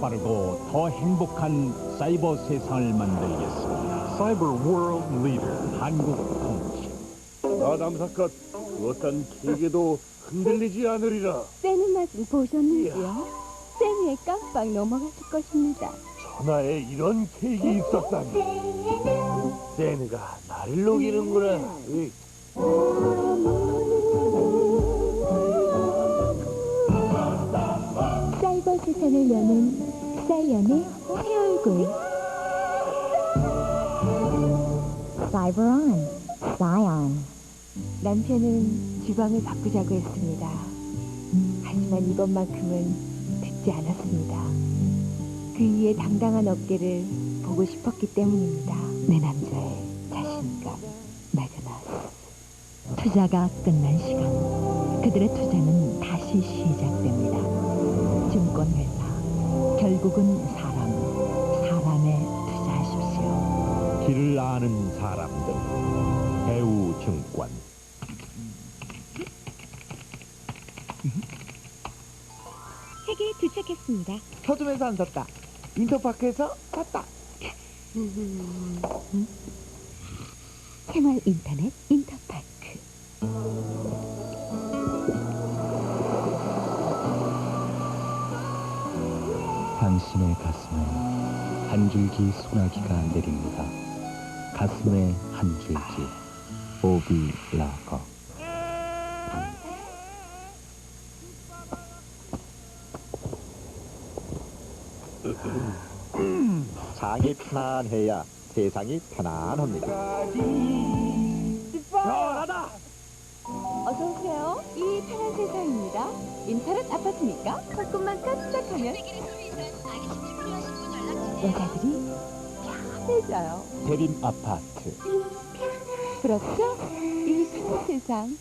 빠르고 더 행복한 사이버 세상을 만들겠습니다. Cyber World Leader. 한국 통신. 나 남사컷 어떤 계계도 흔들리지 않으리라. 세는 맛은 보셨는지요? 세미에 깜빡 넘어갔을 것입니다. 천하에 이런 케이크 있었다니. 세느가 나를 녹이는구나. 으이. 사이버 세상을 여는 사이언의 새 얼굴. On. Scion. 남편은 주방을 바꾸자고 했습니다. 하지만 이번만큼은 듣지 않았습니다. 그 이의 당당한 어깨를 보고 싶었기 때문입니다. 내 남자의 자신감, 매그너스. 투자가 끝난 시간. 그들의 투자는 다시 시작됩니다. 결국은 사람. 사람에 투자하십시오. 길을 아는 사람들. 배우 증권. 세계에 도착했습니다. 서점에서 안 샀다. 인터파크에서 샀다. 생활 인터넷 인터파크. 당신의 가슴에 한 줄기 소나기가 내립니다. 가슴에 한 줄기 오비 라거 장이 편안해야 세상이 편안합니다. 어서 오세요. 이 편한 세상입니다. 인터넷 아파트니까 조금만 깜짝하면 여자들이 편해져요. 대림 아파트 그렇죠? 이 편한 세상.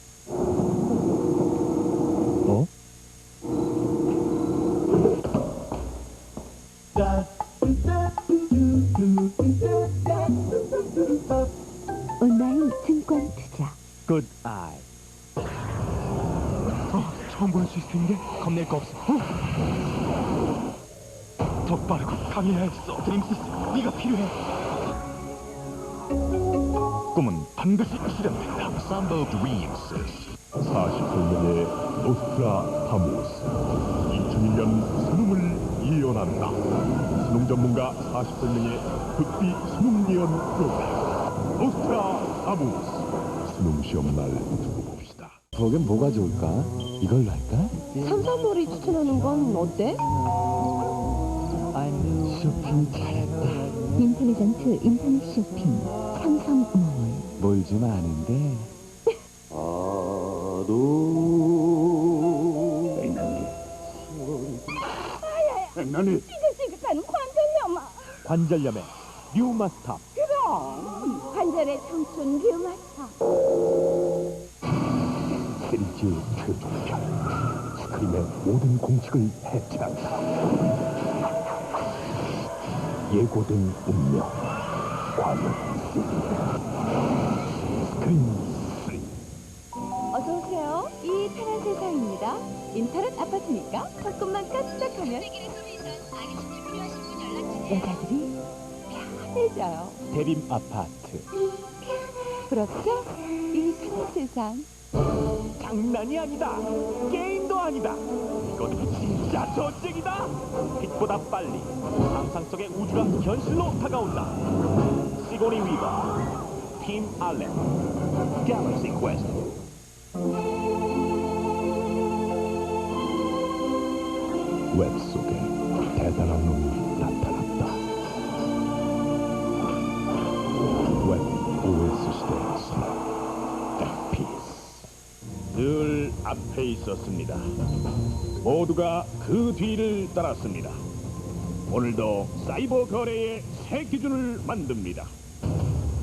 어? 온라인 증권 투자. 굿 아이 처음 볼수게 겁낼 거 없어. 더 빠르고 강해야겠어. 드림시스, 네가 필요해. 꿈은 반드시 실현된다. 삼버 드림스. 48년의 노스트라다무스 2001년 수능을 예언한다 수능 전문가 48명의 극비 수능 예언 프로그램 노스트라다무스 수능 시험 날 그러긴 뭐가 좋을까? 이걸로 할까? 삼삼몰이 추천하는 건 어때? 쇼핑 잘했다 인텔리전트 인터넷 쇼핑. 삼성몰. 뭘좀 아는데 나는 지긋지긋한 관절염아. 관절염의 뉴마스터. 그럼 관절의 청춘 류마스 터. 3G 최종편 스크림의 모든 공식을 해체한다 예고된 운명 과연 스크린 3 어서 오세요. 이 편한 세상입니다. 인터넷 아파트니까 조금만 깜짝하면 여자들이 편해져요. 대림 아파트? 이 세상. 장난이 아니다. 게임도 아니다. 이건 진짜 전쟁이다. 빛보다 빨리 상상 속의 우주가 현실로 다가온다. 시고니 위버, 팀 알렌, 갤럭시 퀘스트. 웹 속에 대단한 놈이 나타났다. 웹 OS 시대 늘 앞에 있었습니다. 모두가 그 뒤를 따랐습니다. 오늘도 사이버 거래의 새 기준을 만듭니다.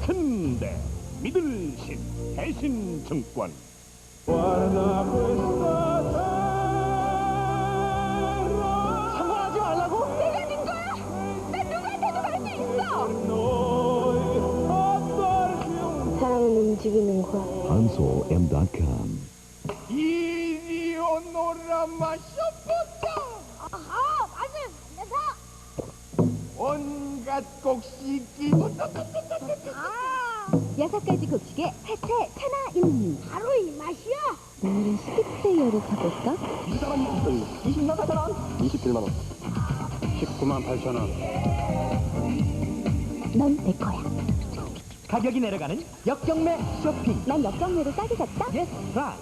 큰데 믿을 신 대신 증권. 상관하지 말라고? 내가 된 거야! 난 누구한테도 갈 수 있어! 사랑은 움직이는 거야. 한소 M.com 이리오노라마 쇼포터. 아, 맞아! 내가 온갖 곡식이 여섯 가지 곡식에 해체 천하임리. 바로 이 맛이야. 오늘은 시계플레이어를 사볼까? 20만 8천 원 27만 원. 19만 8천 원. 넌 내 거야. 가격이 내려가는 역경매 쇼핑 난 역경매를 싸게 샀다. 예스 라이